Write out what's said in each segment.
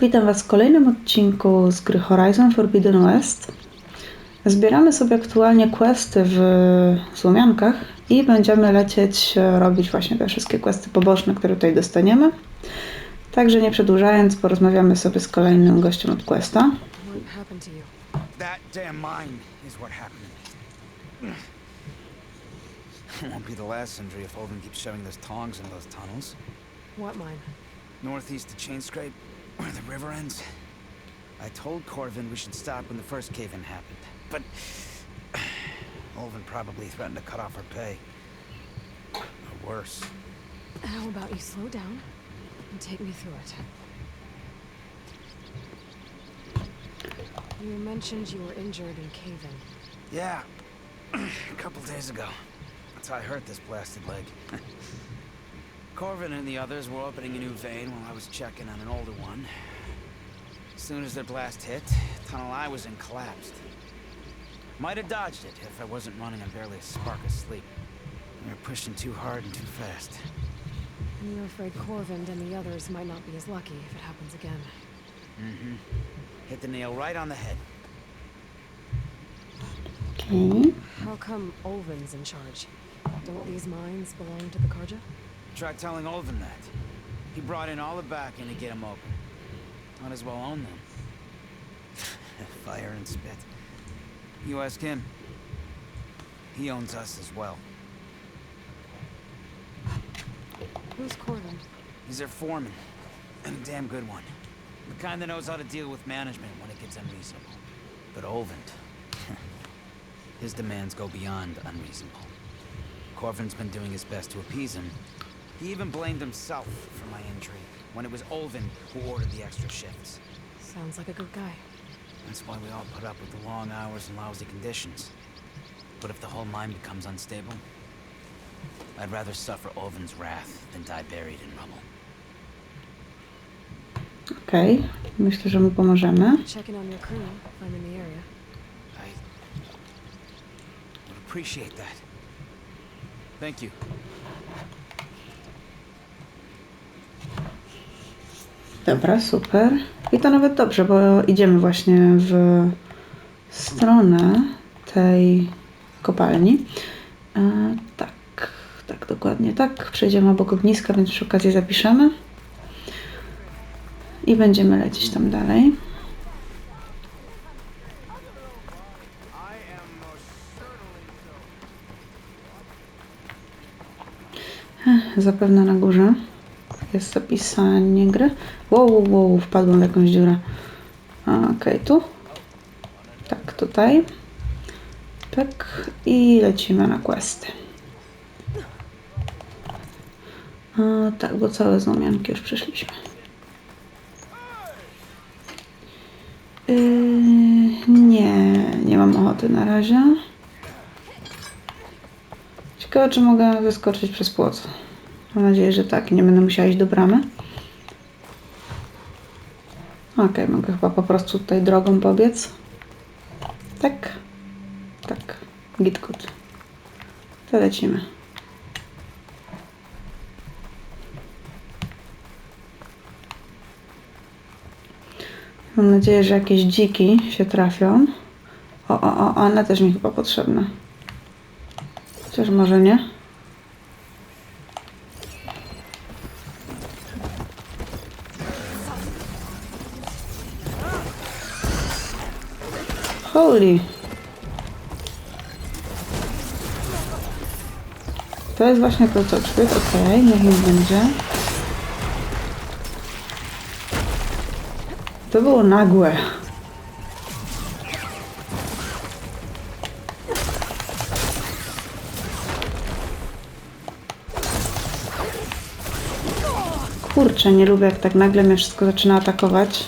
Witam Was w kolejnym odcinku z gry Horizon Forbidden West. Zbieramy sobie aktualnie questy w Złomiankach i będziemy lecieć, e, robić właśnie te wszystkie questy poboczne, które tutaj dostaniemy. Także nie przedłużając, porozmawiamy sobie z kolejnym gościem od questa. That damn mine is what happened. Won't be the last Sindri if Olvin keeps shoving those tongs into those tunnels. What mine? Northeast to Chain Scrape, where the river ends. I told Corvin we should stop when the first cave-in happened, but Olvin probably threatened to cut off our pay. Or worse. How about you slow down and take me through it? You mentioned you were injured in cave-in. Yeah, a couple days ago. That's how I hurt this blasted leg. Corvin and the others were opening a new vein while I was checking on an older one. As soon as their blast hit, the tunnel I was in collapsed. Might have dodged it if I wasn't running on barely a spark of sleep. We were pushing too hard and too fast. And you're afraid Corvind and the others might not be as lucky if it happens again. Mm-hmm. Hit the nail right on the head. Okay. How come Olvin's in charge? Don't these mines belong to the Karja? Try telling Olvin that. He brought in all the backing to get him open. Might as well own them. Fire and spit. You ask him. He owns us as well. Who's Corvind? He's their foreman. And a damn good one. The kind that knows how to deal with management when it gets unreasonable. But Olvin... his demands go beyond unreasonable. Corvin's been doing his best to appease him. He even blamed himself for my injury, when it was Olvin who ordered the extra shifts. Sounds like a good guy. That's why we all put up with the long hours and lousy conditions. But if the whole mine becomes unstable, I'd rather suffer Olvin's wrath than die buried in rubble. Okej. Myślę, że mu pomożemy. Checking on your crew I'm in the area. I would appreciate that. Thank you. Dobra, super. I to nawet dobrze, bo idziemy właśnie w stronę tej kopalni. E, tak, tak, dokładnie tak. Przejdziemy obok ogniska, więc przy okazji zapiszemy. I będziemy lecieć tam dalej. Ech, Zapewne na górze jest zapisanie gry. Wow, wow, wpadłem w jakąś dziurę. Okej, tu. Tak, tutaj. Tak. I lecimy na questy. A, tak, bo całe złomianki już przeszliśmy. Yy, nie, nie mam ochoty na razie. Ciekawe, czy mogę wyskoczyć przez płot. Mam nadzieję, że tak. Nie będę musiała iść do bramy. Okej, mogę chyba po prostu tutaj drogą pobiec. Tak. Tak. Git good. To lecimy. Mam nadzieję, że jakieś dziki się trafią. O, o, o, one też mi chyba potrzebne. Chociaż może nie. To jest właśnie to, co chwyt. Okej, niech im będzie. To było nagłe. Kurczę, nie lubię jak tak nagle mnie wszystko zaczyna atakować.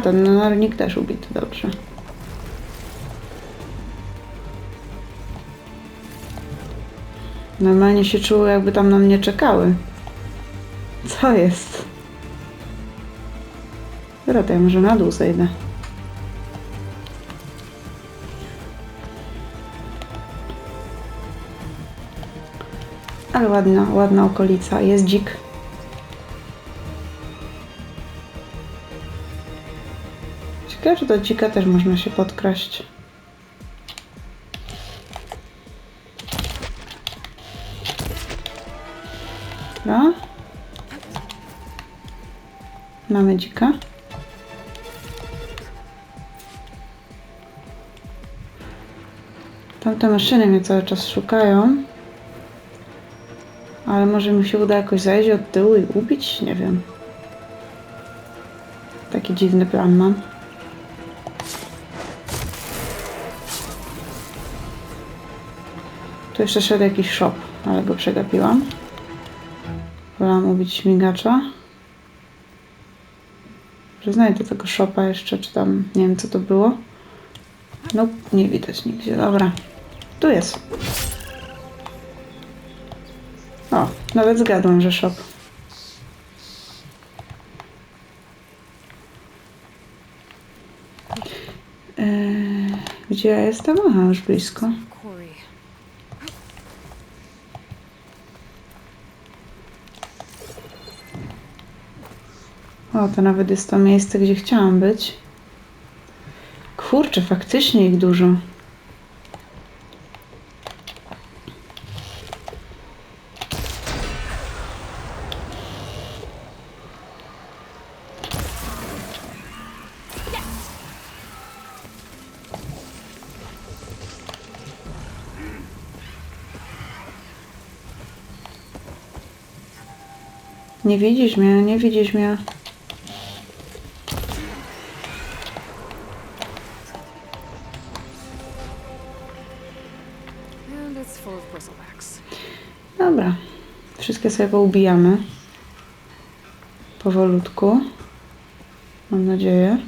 Ten narnik też ubity, dobrze. Normalnie się czuły, jakby tam na mnie czekały. Co jest? Dobra, to ja może na dół zejdę. Ale ładna, ładna okolica. Jest dzik. Ciekawe, czy do dzika też można się podkraść. Dobra. Mamy dzika. Tamte maszyny mnie cały czas szukają. Ale może mi się uda jakoś zajść od tyłu i ubić? Nie wiem. Taki dziwny plan mam. Tu jeszcze szedł jakiś shop, ale go przegapiłam. Wolałam ubić śmigacza. Że znajdę tego shopa jeszcze, czy tam, nie wiem co to było. No, nie widać nigdzie. Dobra. Tu jest. O, nawet zgadłam, że shop. Eee, gdzie ja jestem? Aha, już blisko. To nawet jest to miejsce, gdzie chciałam być. Kurczę, faktycznie ich dużo. Nie widzisz mnie, nie widzisz mnie. Sobie poubijamy. Powolutku. Mam nadzieję.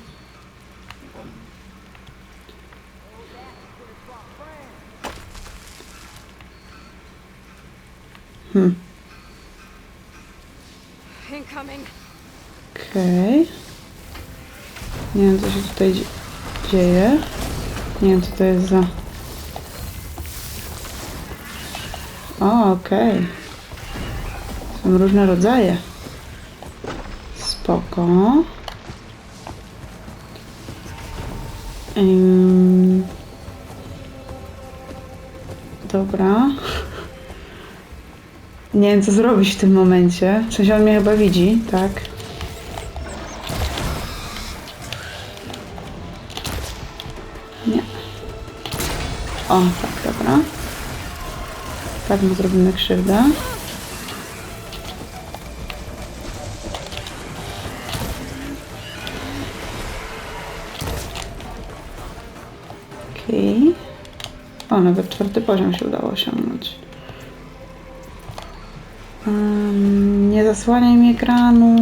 Hmm. Okej. Nie wiem, co się tutaj dzie- dzieje. Nie wiem, co to jest za... O, okej. Różne rodzaje. Spoko. Dobra. Nie wiem, co zrobić w tym momencie. W sensie on mnie chyba widzi, tak? Nie. O, tak, dobra. Tak mu zrobimy krzywdę. O, nawet czwarty poziom się udało osiągnąć. Um, nie zasłaniaj mi ekranu.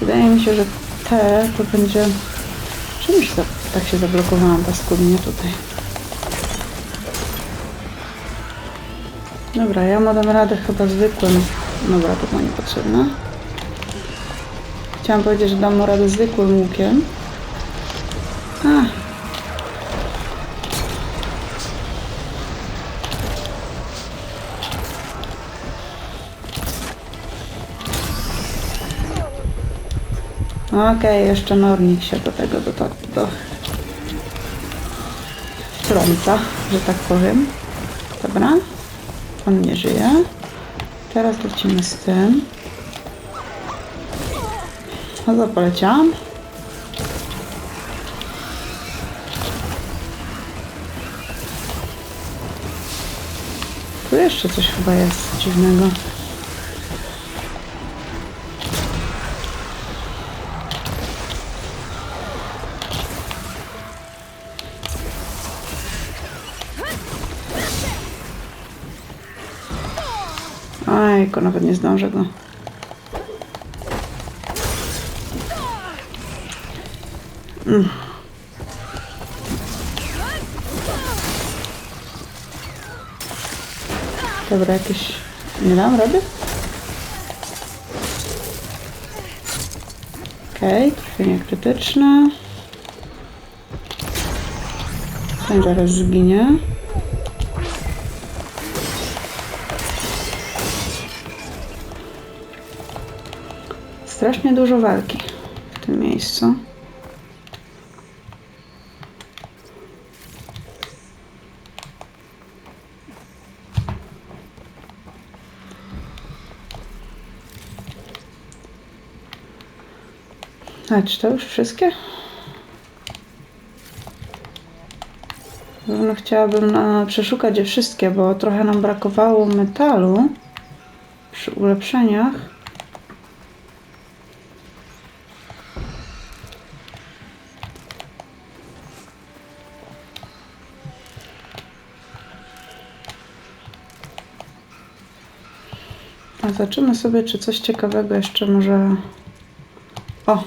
Wydaje mi się, że te to będzie... Czymś za... tak się zablokowałam paskudnie tutaj. Dobra, ja mu dam radę chyba zwykłym... Dobra, to było niepotrzebne. Chciałam powiedzieć, że dam mu radę zwykłym łukiem. Okej, jeszcze Nornik się do tego do, do, wtrąca, że tak powiem. Dobra. On nie żyje. Teraz lecimy z tym. No to poleciałam. Tu jeszcze coś chyba jest dziwnego. szybko, nawet nie zdążę go. Mm. Dobra, jakieś... Nie dam rady? Okej, okay, trafienie krytyczne. Ten zaraz zginie. Strasznie dużo walki w tym miejscu. A czy to już wszystkie? No, chciałabym na, przeszukać je wszystkie, bo trochę nam brakowało metalu przy ulepszeniach. Zobaczymy sobie, czy coś ciekawego jeszcze może... O!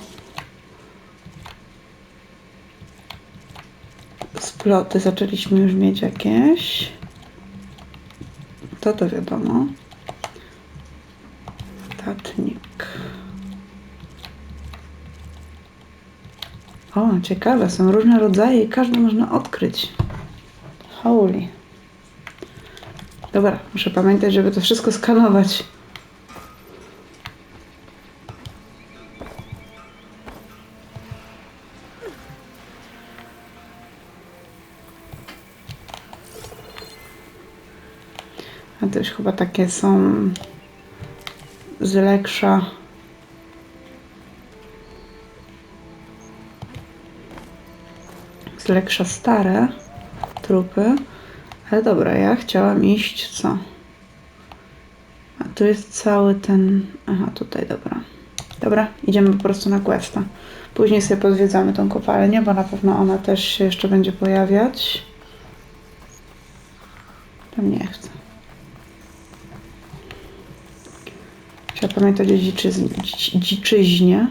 Sploty zaczęliśmy już mieć jakieś. To to wiadomo. Tatnik. O, ciekawe, są różne rodzaje i każdy można odkryć. Holy. Dobra, muszę pamiętać, żeby to wszystko skanować. Już chyba takie są z Leksza. Z Leksza stare trupy. Ale dobra, ja chciałam iść co? A tu jest cały ten... Aha, tutaj, dobra. Dobra, idziemy po prostu na questa. Później sobie pozwiedzamy tą kopalnię, bo na pewno ona też się jeszcze będzie pojawiać. Tam nie Trzeba pamiętać o dziczyźnie.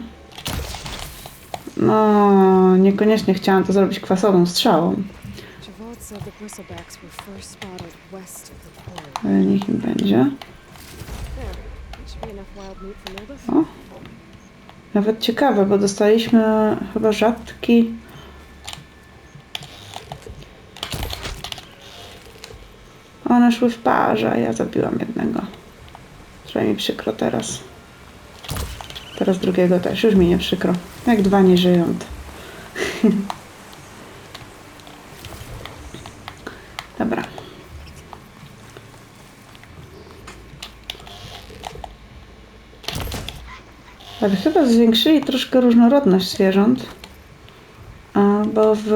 No, niekoniecznie chciałam to zrobić kwasową strzałą, ale niech im będzie. O. Nawet ciekawe, bo dostaliśmy chyba rzadki. One szły w parze, ja zabiłam jednego. Trochę mi przykro teraz. Teraz drugiego też, już mi nie przykro. Jak dwa nie żyją. To. Dobra. Ale chyba zwiększyli troszkę różnorodność zwierząt. Bo w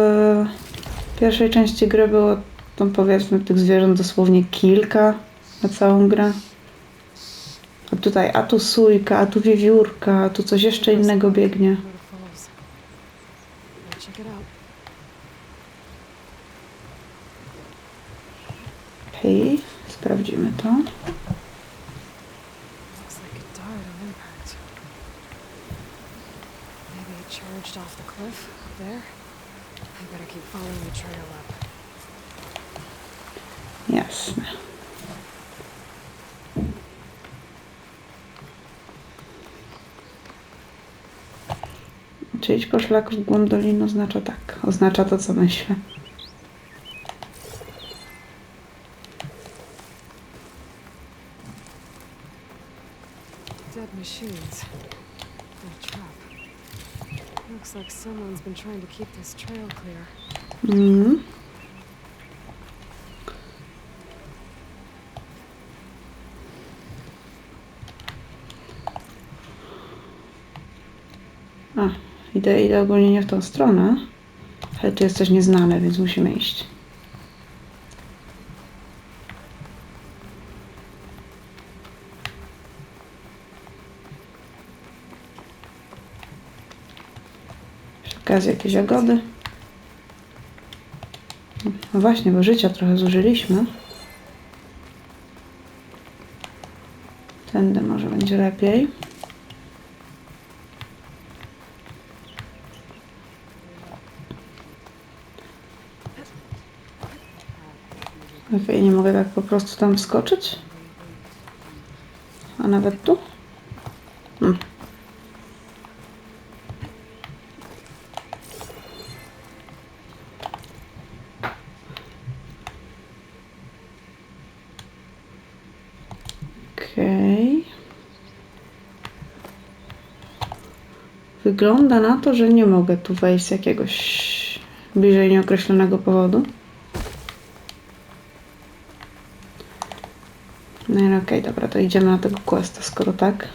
pierwszej części gry było tam powiedzmy tych zwierząt dosłownie kilka na całą grę. Tutaj a tu sójka, a tu wiewiórka, a tu coś jeszcze innego biegnie. Out. Hej, sprawdzimy to. Charged. Jasne. Czy iść po szlaku w głąb doliny oznacza tak. Oznacza to, co myślę. Dead machines. A trap. Looks like someone's been trying to keep this trail clear. Mm. A, idę, idę ogólnie nie w tą stronę, ale tu jest coś nieznane, więc musimy iść. Przy okazji jakieś jagody. No właśnie, bo życia trochę zużyliśmy. Tędy może będzie lepiej. Okej, nie mogę tak po prostu tam wskoczyć? A nawet tu? Hmm. Okej. Wygląda na to, że nie mogę tu wejść z jakiegoś bliżej nieokreślonego powodu. No i okej, dobra, to idziemy na tego questa, skoro tak.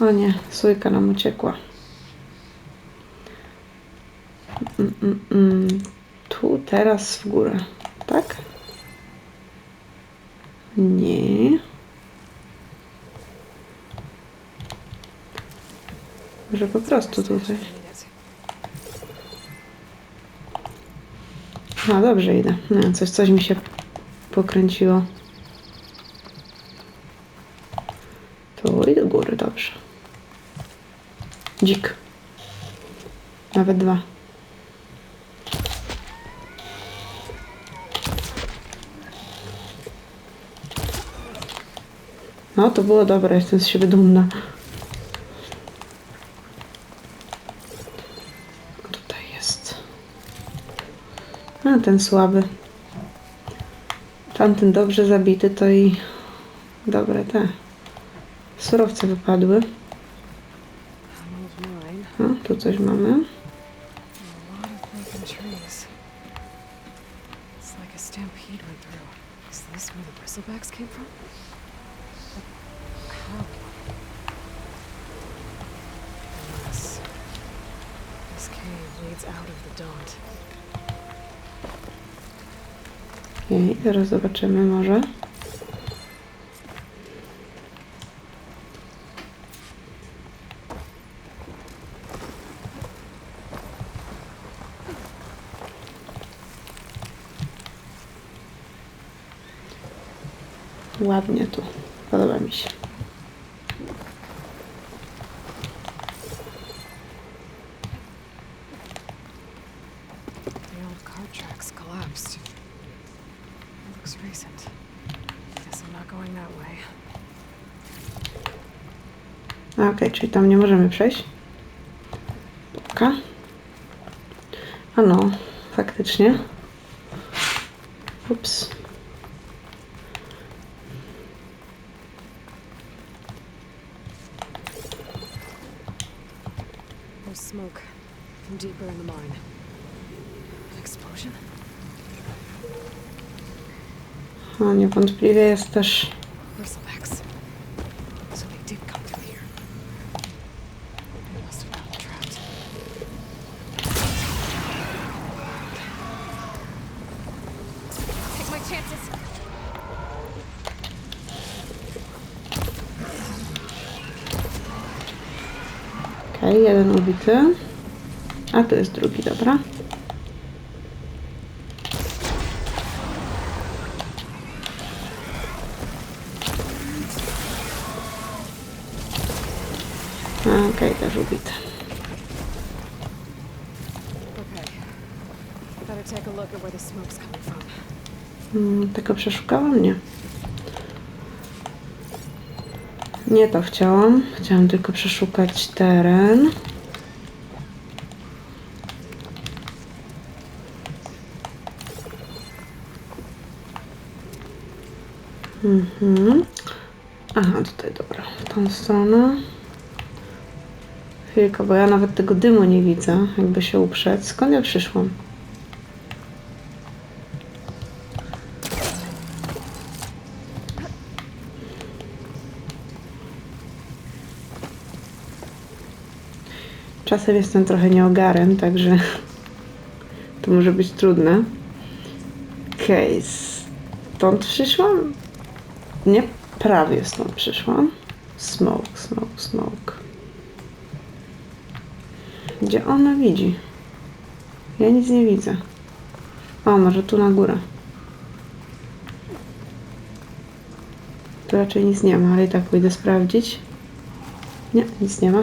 O nie, sójka nam uciekła. Mm, mm, mm. Tu, teraz w górę, tak? Nie. Może po prostu tutaj. A, dobrze idę. Nie, coś, coś mi się pokręciło. Tu i do góry, dobrze. Dzik. Nawet dwa. No, to było dobre, jestem z siebie dumna. A, ten słaby. Tamten dobrze zabity, to i dobre te. Surowce wypadły. A, tu coś mamy. Out of the daunt. Okej, zaraz zobaczymy może. Ładnie tu. Recent. Guess I'm not going that way. Okej, czyli tam nie możemy przejść. Oka. A no, faktycznie. Ups. There's smoke from deeper in the mine. An explosion? O, niewątpliwie jest też Bristlebacks. So they did come through here. They must have gotten trapped. Take my chances. Okej, jeden ubity. A tu jest drugi, dobra. Tylko przeszukałam? Nie. Nie to chciałam. Chciałam tylko przeszukać teren. Mhm. Aha, tutaj dobra. W tą stronę. Chwilkę, bo ja nawet tego dymu nie widzę, jakby się uprzeć. Skąd ja przyszłam? Czasem jestem trochę nieogarem, także to może być trudne. Okej, stąd przyszłam? Nie, prawie stąd przyszłam. Smoke, smoke, smoke. Gdzie ona widzi? Ja nic nie widzę. O, może tu na górę. Tu raczej nic nie ma, ale i tak pójdę sprawdzić. Nie, nic nie ma.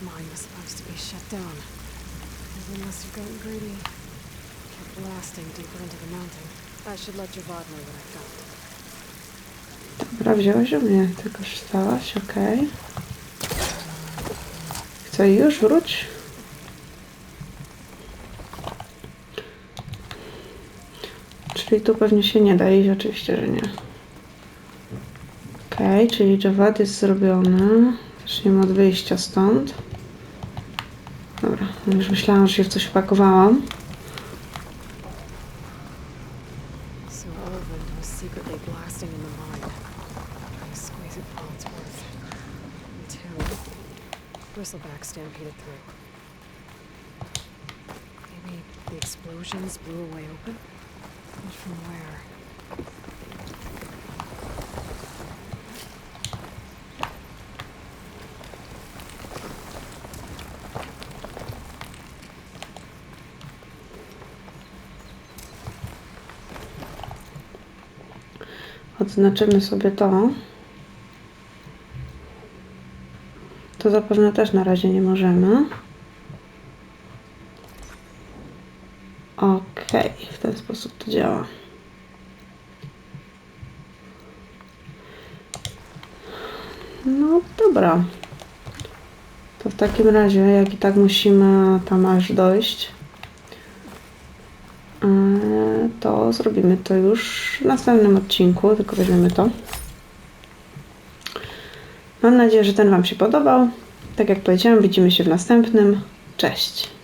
this mine was supposed to be shut down. They must have gotten greedy. Kept blasting deeper into the mountain. I should let Javad know what I found. Dobra, wziąłeś u mnie, tylko stałaś, okej. Chcę już wróć? Czyli tu pewnie się nie da iść, oczywiście, że nie. Okej, czyli Javad jest zrobiony. Zaczniemy od wyjścia stąd. Dobra, już myślałam, że się w coś wpakowałam. So Oland was secretly blasting in the mine. Trying to squeeze it for all it's worth. Until Bristleback stampeded through. Maybe the explosions blew a way open? But from where? Odznaczymy sobie to. To zapewne też na razie nie możemy. Ok, w ten sposób to działa. No dobra. To w takim razie, jak i tak musimy tam aż dojść, Yy, zrobimy to już w następnym odcinku, tylko weźmiemy to. Mam nadzieję, że ten Wam się podobał. Tak jak powiedziałam, widzimy się w następnym. Cześć!